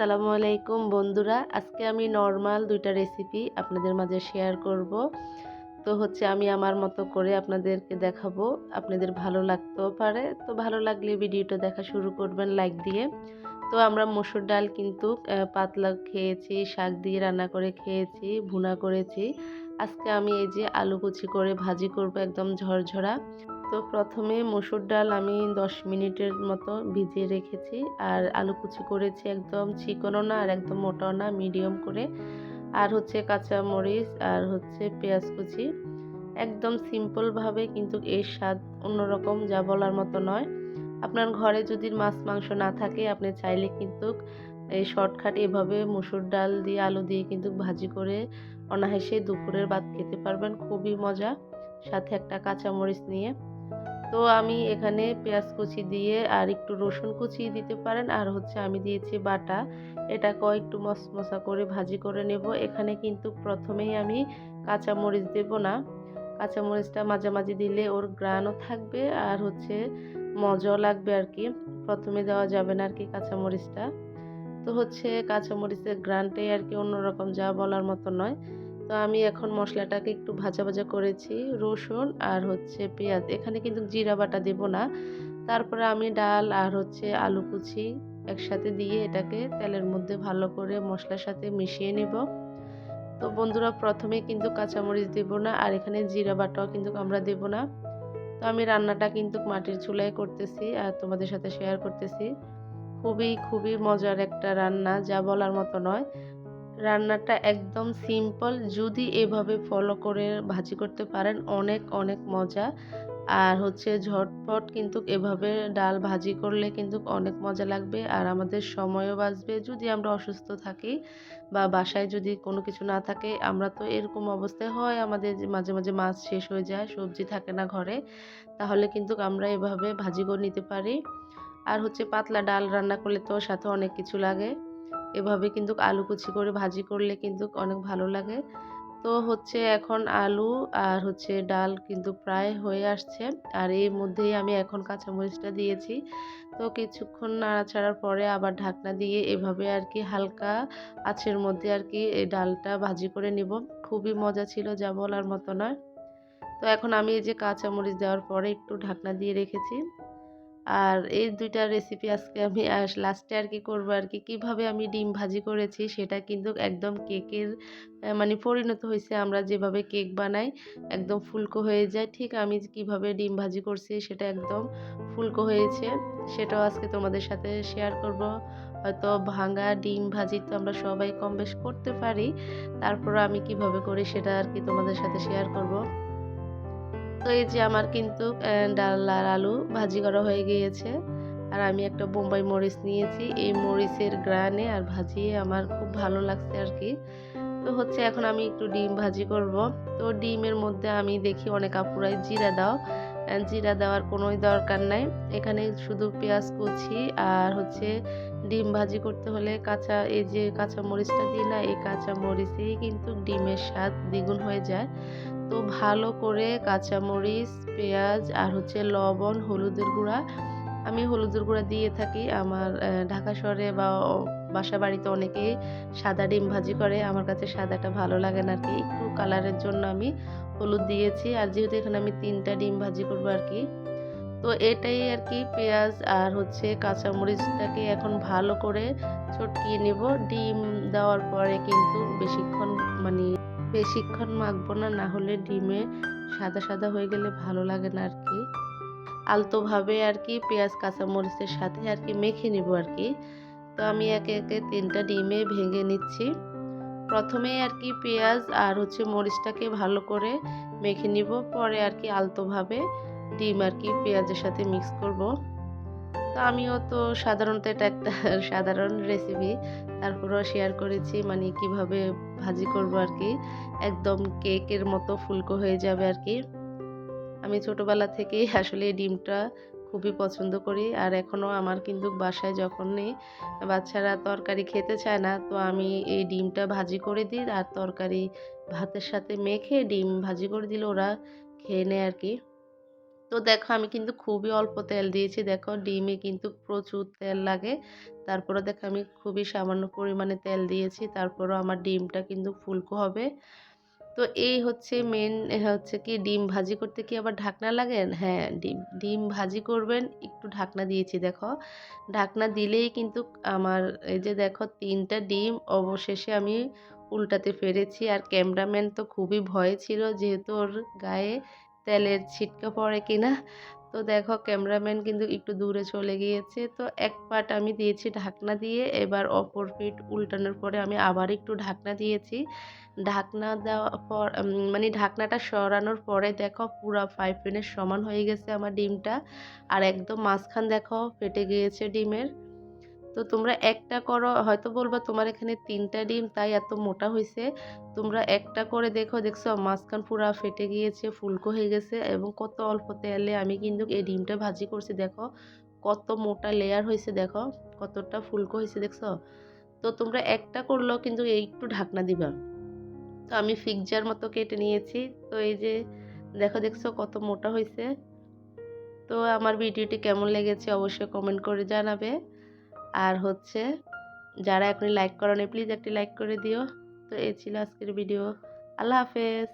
আসসালামু আলাইকুম বন্ধুরা। আজকে আমি নর্মাল দুইটা রেসিপি আপনাদের মাঝে শেয়ার করব। তো হচ্ছে আমি আমার মতো করে আপনাদেরকে দেখাবো। আপনাদের ভালো লাগতেও পারে। তো ভালো লাগলে ভিডিওটা দেখা শুরু করবেন লাইক দিয়ে। তো আমরা মসুর ডাল কিন্তু পাতলা খেয়েছি, শাক দিয়ে রান্না করে খেয়েছি, ভুনা করেছি। আজকে আমি এই যে আলু কুচি করে ভাজি করব একদম ঝরঝরা। তো প্রথমে মসুর ডাল আমি দশ মিনিটের মতো ভিজিয়ে রেখেছি। আর আলু কুচি করেছি একদম চিকনও না আর একদম মোটাও না, মিডিয়াম করে। আর হচ্ছে কাঁচা মরিচ আর হচ্ছে পেঁয়াজ কুচি। একদম সিম্পলভাবে কিন্তু এর স্বাদ অন্যরকম যা বলার মতো নয়। আপনার ঘরে যদি মাছ, মাংস না থাকে, আপনি চাইলে কিন্তু এই শর্টকাট এভাবে মুসুর ডাল দিয়ে আলু দিয়ে কিন্তু ভাজি করে অনায়াসে দুপুরের ভাত খেতে পারবেন। খুবই মজা। সাথে একটা কাঁচা মরিচ নিয়ে। তো আমি এখানে পেঁয়াজ কুচি দিয়ে আর একটু রসুন কুচি দিতে পারেন। আর হচ্ছে আমি দিয়েছি বাটা। এটাকেও একটু মশমশা করে ভাজি করে নেব। এখানে কিন্তু প্রথমেই আমি কাঁচা মরিচ দেব না। কাঁচা মরিচটা মাঝামাঝি দিলে ওর গ্রানও থাকবে আর হচ্ছে মজাও লাগবে আর কি। প্রথমে দেওয়া যাবে না আর কি কাঁচা মরিচটা তো হচ্ছে কাঁচা মরিচের গ্রানটাই আর কি অন্যরকম যা বলার মতো নয়। তো আমি এখন মশলাটাকে একটু ভাজা ভাজা করেছি, রসুন আর হচ্ছে পেঁয়াজ। এখানে কিন্তু জিরা বাটা দেব না। তারপরে আমি ডাল আর হচ্ছে আলু কুচি একসাথে দিয়ে এটাকে তেলের মধ্যে ভালো করে মশলার সাথে মিশিয়ে নেব। তো বন্ধুরা, প্রথমে কিন্তু কাঁচামরিচ দেব না আর এখানে জিরা বাটাও কিন্তু আমরা দেব না। তো আমি রান্নাটা কিন্তু মাটির চুলায় করতেছি আর তোমাদের সাথে শেয়ার করতেছি। খুবই খুবই মজার একটা রান্না, যা বলার মতো নয়। রান্নাটা একদম সিম্পল যদি এভাবে ফলো করে ভাজি করতে পারেন, অনেক অনেক মজা। আর হচ্ছে ঝটপট কিন্তু এভাবে ডাল ভাজি করলে কিন্তু অনেক মজা লাগবে। আর আমাদের সময়ও বাঁচবে। যদি আমরা অসুস্থ থাকি বা বাসায় যদি কোনো কিছু না থাকে, আমরা তো এরকম অবস্থায় হয়, আমাদের মাঝে মাঝে মাছ শেষ হয়ে যায়, সবজি থাকে না ঘরে, তাহলে কিন্তু আমরা এভাবে ভাজি করে নিতে পারি। আর হচ্ছে পাতলা ডাল রান্না করলে তো সাথে অনেক কিছু লাগে। এভাবে কিন্তু আলু কুচি করে ভাজি করলে কিন্তু অনেক ভালো লাগে। তো হচ্ছে এখন আলু আর হচ্ছে ডাল কিন্তু প্রায় হয়ে আসছে। আর এর মধ্যেই আমি এখন কাঁচামরিচটা দিয়েছি। তো কিছুক্ষণ নাড়াচাড়ার পরে আবার ঢাকনা দিয়ে এভাবে আর কি হালকা আঁচের মধ্যে আর কি এই ডালটা ভাজি করে নিব। খুবই মজা ছিল যা বলার মতো নয়। তো এখন আমি এই যে কাঁচামরিচ দেওয়ার পরে একটু ঢাকনা দিয়ে রেখেছি। আর এই দুইটা রেসিপি আজকে আমি লাস্টে আর কি করব আর কি, কীভাবে আমি ডিম ভাজি করেছি সেটা কিন্তু একদম কেকের মানে পরিণত হয়েছে আমরা যেভাবে কেক বানাই, একদম ফুলকো হয়ে যায়। ঠিক আমি কীভাবে ডিম ভাজি করছি সেটা একদম ফুলকো হয়েছে, সেটাও আজকে তোমাদের সাথে শেয়ার করব। হয়তো ভাঙা ডিম ভাজি তো আমরা সবাই কম বেশ করতে পারি তারপর আমি কীভাবে করি সেটা আর কি তোমাদের সাথে শেয়ার করব। তো এই যে আমার কিন্তু ডাল আর আলু ভাজি করা হয়ে গিয়েছে। আর আমি একটা বোম্বাই মরিচ নিয়েছি। এই মরিচের গ্রানে আর ভাজিয়ে আমার খুব ভালো লাগছে আর কি তো হচ্ছে এখন আমি একটু ডিম ভাজি করব। তো ডিমের মধ্যে আমি দেখি অনেক আপুরাই জিরা দাও। জিরা দেওয়ার কোনোই দরকার নাই। এখানে শুধু পেঁয়াজ কুচি আর হচ্ছে ডিম ভাজি করতে হলে কাঁচা, এই যে কাঁচা মরিচটা দিই না এই কাঁচা মরিচেই কিন্তু ডিমের স্বাদ দ্বিগুণ হয়ে যায়। তো ভালো করে কাঁচামরিচ পেঁয়াজ আর হচ্ছে লবণ, হলুদের গুঁড়া, আমি হলুদের গুঁড়া দিয়ে থাকি। আমার ঢাকা শহরে বা বাসা বাড়িতে অনেকেই সাদা ডিম ভাজি করে। আমার কাছে সাদাটা ভালো লাগে না আর কি একটু কালারের জন্য আমি হলুদ দিয়েছি। আর যেহেতু এখানে আমি তিনটা ডিম ভাজি করব আর কি তো এটাই আর কি পেঁয়াজ আর হচ্ছে কাঁচামরিচটাকে এখন ভালো করে চটকিয়ে নেব। ডিম দেওয়ার পরে কিন্তু বেশিক্ষণ মানে বেশিক্ষণ মাখবো না না হলে ডিমে সাদা সাদা হয়ে গেলে ভালো লাগে না আর কি আলতোভাবে আর কি পেঁয়াজ, কাঁচামরিচের সাথে আর কি মেখে নিব আর কি তো আমি একে একে তিনটা ডিমে ভেঙে নিচ্ছি। প্রথমে আর কি পেঁয়াজ আর হচ্ছে মরিচটাকে ভালো করে মেখে নিব, পরে আর কি আলতোভাবে ডিম আর কি পেঁয়াজের সাথে মিক্স করব। তো আমিও তো সাধারণত এটা একটা সাধারণ রেসিপি তারপরেও শেয়ার করেছি মানে কীভাবে ভাজি করব আর কি। একদম কেকের মতো ফুলকো হয়ে যাবে আর কি। আমি ছোটোবেলা থেকেই আসলে ডিমটা খুবই পছন্দ করি, আর এখনও আমার কিন্তু বাসায় যখন নেই, বাচ্চারা তরকারি খেতে চায় না, তো আমি এই ডিমটা ভাজি করে দিই, আর তরকারি ভাতের সাথে মেখে ডিম ভাজি করে দিলে ওরা খেয়ে নেয় আর কি। তো দেখো আমি কিন্তু খুবই অল্প তেল দিয়েছি। দেখো ডিমে কিন্তু প্রচুর তেল লাগে। তারপরে দেখো আমি খুবই সামান্য পরিমাণে তেল দিয়েছি। তারপরও আমার ডিমটা কিন্তু ফুলকো হবে। তো এই হচ্ছে মেন হচ্ছে কি ডিম ভাজি করতে কি আবার ঢাকনা লাগে? হ্যাঁ ডিম ডিম ভাজি করবেন, একটু ঢাকনা দিয়েছি দেখো। ঢাকনা দিলেই কিন্তু আমার এই যে দেখো তিনটা ডিম অবশেষে আমি উল্টাতে পেরেছি। আর ক্যামেরাম্যান তো খুবই ভয় ছিল, যেহেতু ওর গায়ে তেলের ছিটকা পড়ে কিনা। তো দেখো ক্যামেরাম্যান কিন্তু একটু দূরে চলে গিয়েছে। তো এক পাট আমি দিয়েছি ঢাকনা দিয়ে, এবার অপর পিঠ উল্টানোর পরে আমি আবার একটু ঢাকনা দিয়েছি। ঢাকনা দেওয়ার পর মানে ঢাকনাটা সরানোর পরে দেখো পুরো ফাইভ পিনের সমান হয়ে গেছে আমার ডিমটা। আর একদম মাঝখান দেখো ফেটে গিয়েছে ডিমের। তো তোমরা একটা করো, হয়তো বলবা তোমার এখানে তিনটা ডিম, তাই এত মোটা হয়েছে তোমরা একটা করে দেখো, দেখছ মাঝখান পুরা ফেটে গিয়েছে, ফুলকো হয়ে গেছে এবং কত অল্প তেলে আমি কিন্তু এই ডিমটা ভাজি করছি, দেখো। কত মোটা লেয়ার হয়েছে দেখো। কতটা ফুলকো হয়েছে দেখছ? তো তোমরা একটা করলেও কিন্তু এই একটু ঢাকনা দিবা। তো আমি ফিকজার মতো কেটে নিয়েছি। তো এই যে, দেখো, দেখছ কত মোটা হয়েছে তো আমার ভিডিওটি কেমন লেগেছে অবশ্যই কমেন্ট করে জানাবে। আর হচ্ছে যারা এখনই লাইক করো প্লিজ একটি লাইক করে দিও। তো এই ছিল আজকের ভিডিও আল্লাহ হাফেজ।